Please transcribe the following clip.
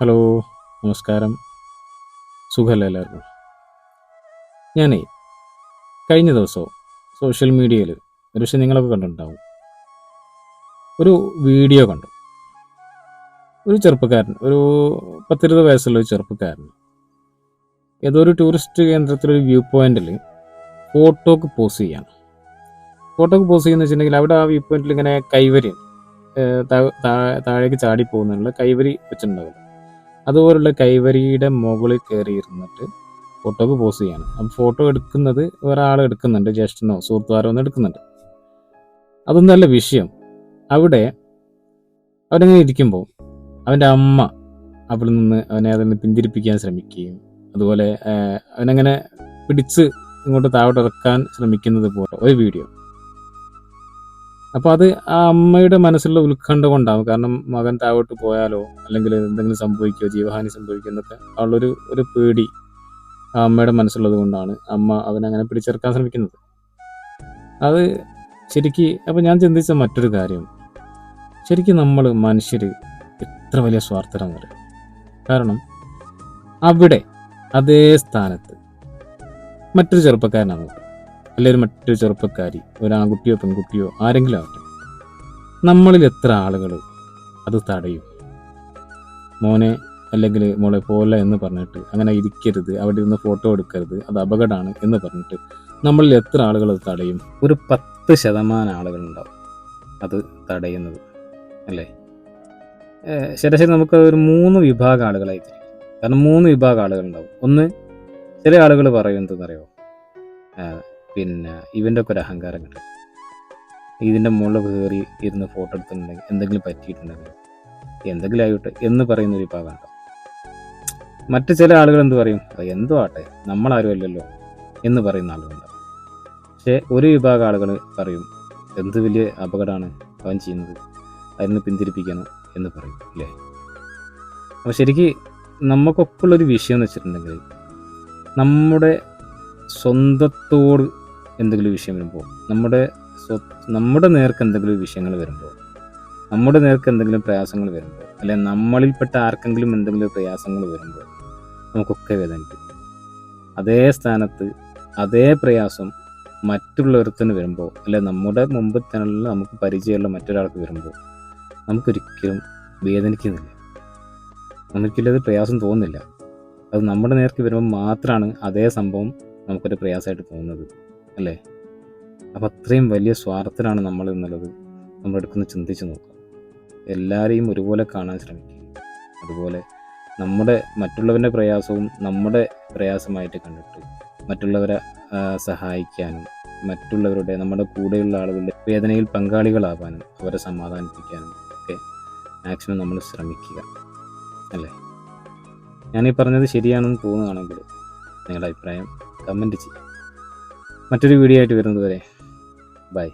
Hello നമസ്കാരം. സുഖമല്ല എല്ലാവർക്കും? ഞാനേ കഴിഞ്ഞ ദിവസം സോഷ്യൽ മീഡിയയിൽ ഒരു പക്ഷേ നിങ്ങളൊക്കെ കണ്ടിട്ടുണ്ടാവും. ഒരു വീഡിയോ കണ്ടു. ഒരു ചെറുപ്പക്കാരൻ ഒരു പത്തിരുപത് വയസ്സുള്ള ഒരു ചെറുപ്പക്കാരൻ ഏതോ ഒരു ടൂറിസ്റ്റ് കേന്ദ്രത്തിലൊരു വ്യൂ പോയിന്റിൽ ഫോട്ടോക്ക് പോസ് ചെയ്യാണ് ഫോട്ടോക്ക് പോസ് ചെയ്യുന്ന വെച്ചിട്ടുണ്ടെങ്കിൽ അവിടെ ആ വ്യൂ പോയിന്റിൽ ഇങ്ങനെ കൈവരി താഴേക്ക് ചാടി പോകുന്നുള്ള കൈവരി വെച്ചിട്ടുണ്ടാവില്ല അതുപോലുള്ള കൈവരിയുടെ മുകളിൽ കയറി ഇരുന്നിട്ട് ഫോട്ടോക്ക് പോസ് ചെയ്യാണ്. അപ്പം ഫോട്ടോ എടുക്കുന്നത് ഒരാൾ എടുക്കുന്നുണ്ട് ജ്യേഷ്ഠനോ സുഹൃത്തുക്കാരോ ഒന്നും എടുക്കുന്നുണ്ട്. അതൊന്നല്ല വിഷയം. അവിടെ അവരങ്ങനെ ഇരിക്കുമ്പോൾ അവന്റെ അമ്മ അവിടെ നിന്ന് അവനെ അതിൽ നിന്ന് പിന്തിരിപ്പിക്കാൻ ശ്രമിക്കുകയും അതുപോലെ അവനങ്ങനെ പിടിച്ച് ഇങ്ങോട്ട് താഴോട്ട് ഇറക്കാൻ ശ്രമിക്കുന്നത് പോലെ ഒരു വീഡിയോ അപ്പോൾ അത് ആ അമ്മയുടെ മനസ്സിലുള്ള ഉത്കണ്ഠ കൊണ്ടാവും. കാരണം മകൻ താഴോട്ട് പോയാലോ അല്ലെങ്കിൽ എന്തെങ്കിലും സംഭവിക്കോ ജീവഹാനി സംഭവിക്കോ എന്നൊക്കെ ഉള്ളൊരു ഒരു പേടി ആ അമ്മയുടെ മനസ്സുള്ളത് കൊണ്ടാണ് അമ്മ അവനങ്ങനെ പിടിച്ചെടുക്കാൻ ശ്രമിക്കുന്നത്. അത് ശരിക്ക് അപ്പം ഞാൻ ചിന്തിച്ച മറ്റൊരു കാര്യം. ശരിക്കും നമ്മൾ മനുഷ്യർ എത്ര വലിയ സ്വാർത്ഥരാന്ന് പറയും കാരണം അവിടെ അതേ സ്ഥാനത്ത് മറ്റൊരു ചെറുപ്പക്കാരനാണ്. അല്ലെങ്കിൽ മറ്റൊരു ചെറുപ്പക്കാരി ഒരു ആൺകുട്ടിയോ പെൺകുട്ടിയോ ആരെങ്കിലും ആവട്ടെ. നമ്മളിൽ എത്ര ആളുകൾ അത് തടയും? മോനെ അല്ലെങ്കിൽ മോളെ പോലെ എന്ന് പറഞ്ഞിട്ട് അങ്ങനെ ഇരിക്കരുത് അവിടെ ഇരുന്ന് ഫോട്ടോ എടുക്കരുത് അത് അപകടമാണ് എന്ന് പറഞ്ഞിട്ട് നമ്മളിൽ എത്ര ആളുകൾ അത് തടയും? ഒരു പത്ത് ശതമാനം ആളുകളുണ്ടാവും അത് തടയുന്നത് അല്ലേ? ശരാശരി നമുക്ക് ഒരു മൂന്ന് വിഭാഗം ആളുകളായി തിരിക്കും. കാരണം മൂന്ന് വിഭാഗം ആളുകളുണ്ടാവും. ഒന്ന് ചില ആളുകൾ പറയും എന്തെന്നറിയോ പിന്നെ ഇവന്റെ ഒക്കെ ഒരു അഹങ്കാരം കിട്ടും ഇതിന്റെ മുകളിൽ കയറി ഇരുന്ന് ഫോട്ടോ എടുത്തിട്ടുണ്ടെങ്കിൽ എന്തെങ്കിലും പറ്റിയിട്ടുണ്ടെങ്കിൽ എന്തെങ്കിലും ആയിട്ട് എന്ന് പറയുന്ന ഒരു വിഭാഗം മറ്റു ചില ആളുകൾ എന്ത് പറയും? "അത് എന്തോ ആട്ടെ നമ്മളാരും അല്ലല്ലോ എന്ന് പറയുന്ന ആളുകളുണ്ടാവും പക്ഷേ ഒരു വിഭാഗം ആളുകൾ പറയും എന്ത് വലിയ അപകടമാണ് അവൻ ചെയ്യുന്നത്? അതിന് പിന്തിരിപ്പിക്കണം എന്ന് പറയും അല്ലേ? അപ്പോൾ ശരിക്ക് നമുക്കൊക്കെ ഉള്ളൊരു വിഷയം എന്ന് വെച്ചിട്ടുണ്ടെങ്കിൽ നമ്മുടെ സ്വന്തത്തോട് എന്തെങ്കിലും വിഷയം വരുമ്പോൾ നമ്മുടെ നമ്മുടെ നേർക്ക് എന്തെങ്കിലും വിഷയങ്ങൾ വരുമ്പോൾ നമ്മുടെ നേർക്ക് എന്തെങ്കിലും പ്രയാസങ്ങൾ വരുമ്പോൾ അല്ലെ നമ്മളിൽപ്പെട്ട ആർക്കെങ്കിലും എന്തെങ്കിലും പ്രയാസങ്ങൾ വരുമ്പോൾ നമുക്കൊക്കെ വേദനിക്കും അതേ സ്ഥാനത്ത് അതേ പ്രയാസം മറ്റുള്ളവർക്ക് വരുമ്പോൾ അല്ലെ നമ്മുടെ മുമ്പിൽ തന്നെ നമുക്ക് പരിചയമുള്ള മറ്റൊരാൾക്ക് വരുമ്പോൾ നമുക്കൊരിക്കലും വേദനിക്കുന്നില്ല. നമുക്കില്ലത് പ്രയാസം തോന്നുന്നില്ല. അത് നമ്മുടെ നേർക്ക് വരുമ്പോൾ മാത്രമാണ് അതേ സംഭവം നമുക്കൊരു പ്രയാസമായിട്ട് തോന്നുന്നത്. അല്ലേ? അപ്പം അത്രയും വലിയ സ്വാർത്ഥനാണ് നമ്മൾ എന്നുള്ളത് നമ്മൾ എടുക്കുന്ന ചിന്തിച്ച് നോക്കുക. എല്ലാവരെയും ഒരുപോലെ കാണാൻ ശ്രമിക്കുക. അതുപോലെ നമ്മുടെ മറ്റുള്ളവന്റെ പ്രയാസവും നമ്മുടെ പ്രയാസമായിട്ട് കണ്ടിട്ട് മറ്റുള്ളവരെ സഹായിക്കാനും മറ്റുള്ളവരുടെ നമ്മുടെ കൂടെയുള്ള ആളുകളുടെ വേദനയിൽ പങ്കാളികളാവാനും അവരെ സമാധാനിപ്പിക്കാനും ഒക്കെ മാക്സിമം നമ്മൾ ശ്രമിക്കുക. അല്ലേ? ഞാനീ പറഞ്ഞത് ശരിയാണെന്ന് തോന്നുകയാണെങ്കിൽ നിങ്ങളുടെ അഭിപ്രായം കമന്റ് ചെയ്യുക. മറ്റൊരു വീഡിയോ ആയിട്ട് വരുന്നത് വരെ ബൈ.